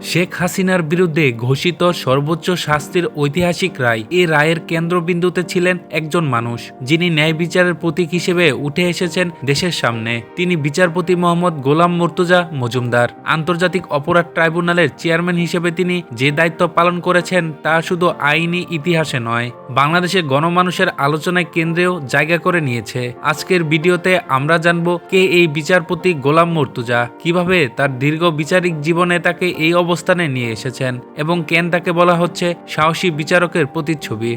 শেখ হাসিনার বিরুদ্ধে ঘোষিত সর্বোচ্চ শাস্তির ঐতিহাসিক রায় এই রায়ের কেন্দ্রবিন্দুতে ছিলেন একজন মানুষ, যিনি ন্যায় বিচারের প্রতীক হিসেবে উঠে এসেছেন দেশের সামনে। তিনি বিচারপতি মোহাম্মদ গোলাম মর্তুজা মজুমদার। আন্তর্জাতিক অপরাধ ট্রাইব্যুনালের চেয়ারম্যান হিসেবে তিনি যে দায়িত্ব পালন করেছেন তা শুধু আইনি ইতিহাসে নয়, বাংলাদেশের গণমানুষের আলোচনায় কেন্দ্রেও জায়গা করে নিয়েছে। আজকের ভিডিওতে আমরা জানব কে এই বিচারপতি গোলাম মর্তুজা, কীভাবে তার দীর্ঘ বিচারিক জীবনে তাকে এই অবস্থানে নিয়ে এসেছেন এবং কেন তাকে বলা হচ্ছে সাহসী বিচারকের প্রতিচ্ছবি।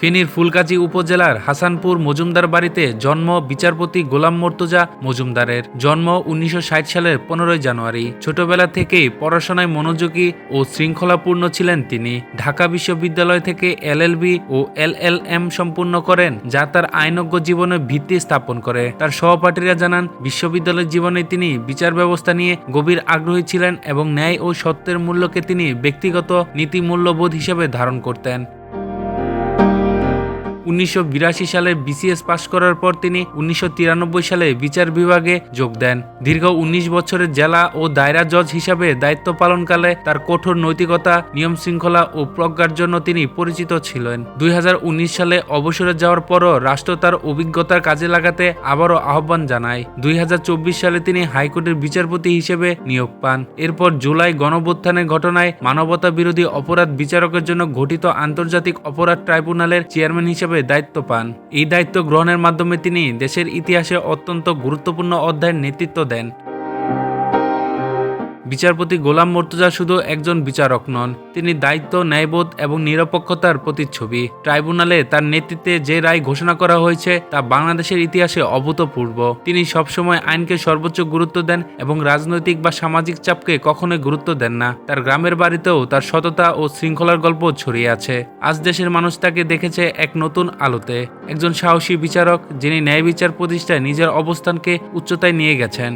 ফেনীর ফুলকাজী উপজেলার হাসানপুর মজুমদার বাড়িতে জন্ম বিচারপতি গোলাম মর্তুজা মজুমদারের। জন্ম উনিশশো ষাট সালের পনেরোই জানুয়ারি। ছোটবেলা থেকেই পড়াশোনায় মনোযোগী ও শৃঙ্খলাপূর্ণ ছিলেন তিনি। ঢাকা বিশ্ববিদ্যালয় থেকে এলএলবি ও এলএলএম সম্পূর্ণ করেন, যা তার আইনজ্ঞ জীবনে ভিত্তি স্থাপন করে। তার সহপাঠীরা জানান বিশ্ববিদ্যালয় জীবনে তিনি বিচার ব্যবস্থা নিয়ে গভীর আগ্রহী ছিলেন এবং ন্যায় ও সত্যের মূল্যকে তিনি ব্যক্তিগত নীতি মূল্যবোধ হিসেবে ধারণ করতেন। উনিশশো বিরাশি সালে বিসিএস পাশ করার পর তিনি উনিশশো তিরানব্বই সালে বিচার বিভাগে যোগ দেন। দীর্ঘ ১৯ বছরের জেলা ও দায়রা জজ হিসাবে দায়িত্ব পালনকালে তার কঠোর নৈতিকতা নিয়ম শৃঙ্খলা ও প্রজ্ঞার জন্য তিনি পরিচিত ছিলেন। দুই হাজার উনিশ সালে অবসরে যাওয়ার পরও রাষ্ট্র তার অভিজ্ঞতার কাজে লাগাতে আবারও আহ্বান জানায়। দুই হাজার চব্বিশ সালে তিনি হাইকোর্টের বিচারপতি হিসেবে নিয়োগ পান। এরপর জুলাই গণভ্যুত্থানের ঘটনায় মানবতা বিরোধী অপরাধ বিচারকের জন্য গঠিত আন্তর্জাতিক অপরাধ ট্রাইব্যুনালের চেয়ারম্যান হিসেবে দায়িত্ব পান? এই দায়িত্ব গ্রহণের মাধ্যমে তিনি দেশের ইতিহাসে অত্যন্ত গুরুত্বপূর্ণ অধ্যায়ের নেতৃত্ব দেন। বিচারপতি গোলাম মর্তুজা শুধু একজন বিচারক নন, তিনি দায়িত্ব, ন্যায়বোধ এবং নিরপেক্ষতার প্রতিচ্ছবি। ট্রাইব্যুনালে তার নেতৃত্বে যে রায় ঘোষণা করা হয়েছে তা বাংলাদেশের ইতিহাসে অভূতপূর্ব। তিনি সবসময় আইনকে সর্বোচ্চ গুরুত্ব দেন এবং রাজনৈতিক বা সামাজিক চাপকে কখনোই গুরুত্ব দেন না। তার গ্রামের বাড়িতেও তার সততা ও শৃঙ্খলার গল্প ছড়িয়ে আছে। আজ দেশের মানুষ তাকে দেখেছে এক নতুন আলোতে। একজন সাহসী বিচারক যিনি ন্যায় বিচার প্রতিষ্ঠায় নিজের অবস্থানকে উচ্চতায় নিয়ে গেছেন।